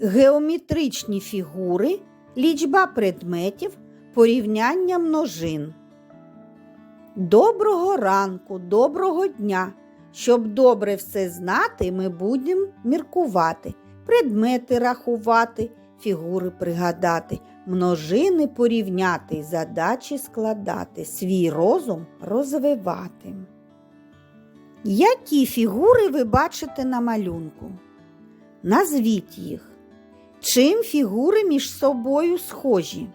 Геометричні фігури, лічба предметів, порівняння множин. Доброго ранку, доброго дня. Щоб добре все знати, ми будемо міркувати, предмети рахувати, фігури пригадати, множини порівняти, задачі складати, свій розум розвивати. Які фігури ви бачите на малюнку? Назвіть їх. Чим фігури між собою схожі?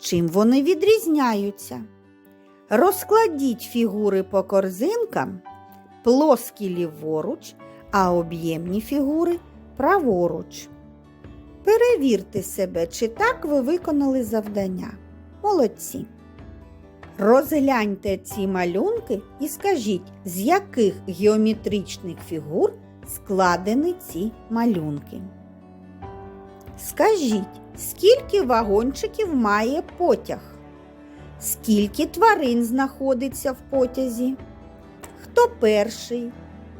Чим вони відрізняються? Розкладіть фігури по корзинкам, плоскі ліворуч, а об'ємні фігури праворуч. Перевірте себе, чи так ви виконали завдання. Молодці. Розгляньте ці малюнки і скажіть, з яких геометричних фігур складені ці малюнки. Скажіть, скільки вагончиків має потяг? Скільки тварин знаходиться в потязі? Хто перший,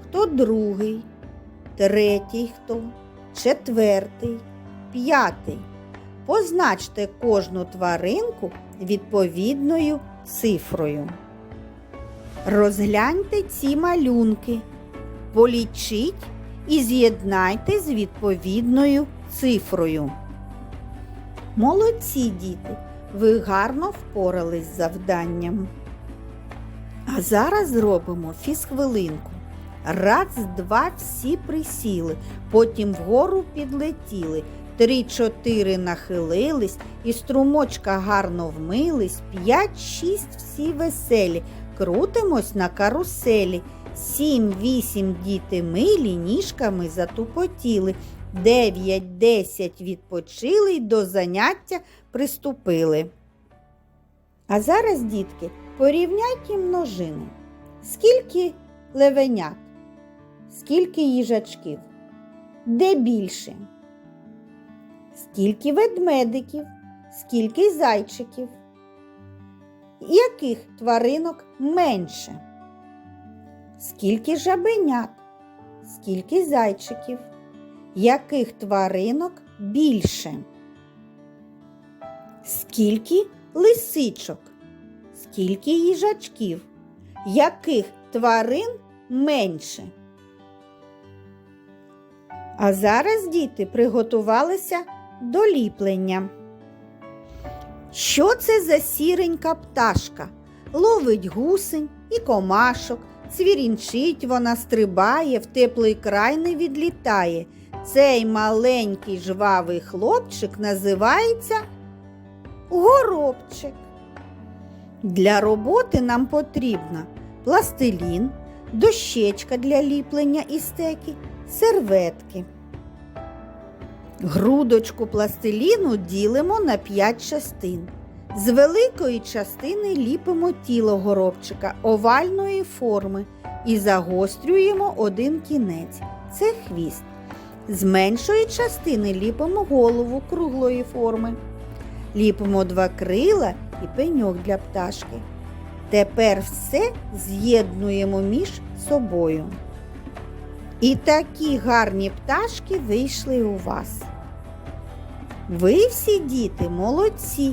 хто другий, третій хто, четвертий, п'ятий. Позначте кожну тваринку відповідною цифрою. Розгляньте ці малюнки, полічіть і з'єднайте з відповідною цифрою. Молодці діти! Ви гарно впорались з завданням. А зараз зробимо фізхвилинку. Раз, два, всі присіли, потім вгору підлетіли, три-чотири нахилились, і струмочка гарно вмились, п'ять-шість всі веселі, крутимось на каруселі. Сім-вісім діти милі, ніжками затупотіли. Дев'ять, десять відпочили й до заняття приступили. А зараз, дітки, порівняйте множини. Скільки левенят? Скільки їжачків? Де більше? Скільки ведмедиків? Скільки зайчиків? Яких тваринок менше? Скільки жабенят? Скільки зайчиків? Яких тваринок більше? Скільки лисичок? Скільки їжачків? Яких тварин менше? А зараз діти приготувалися до ліплення. Що це за сіренька пташка? Ловить гусень і комашок, цвірінчить вона стрибає, в теплий край не відлітає. Цей маленький жвавий хлопчик називається горобчик. Для роботи нам потрібна пластилін, дощечка для ліплення і стеки, серветки. Грудочку пластиліну ділимо на 5 частин. З великої частини ліпимо тіло горобчика овальної форми і загострюємо один кінець це хвіст. З меншої частини ліпимо голову круглої форми. Ліпимо два крила і пеньок для пташки. Тепер все з'єднуємо між собою. І такі гарні пташки вийшли у вас. Ви всі діти молодці.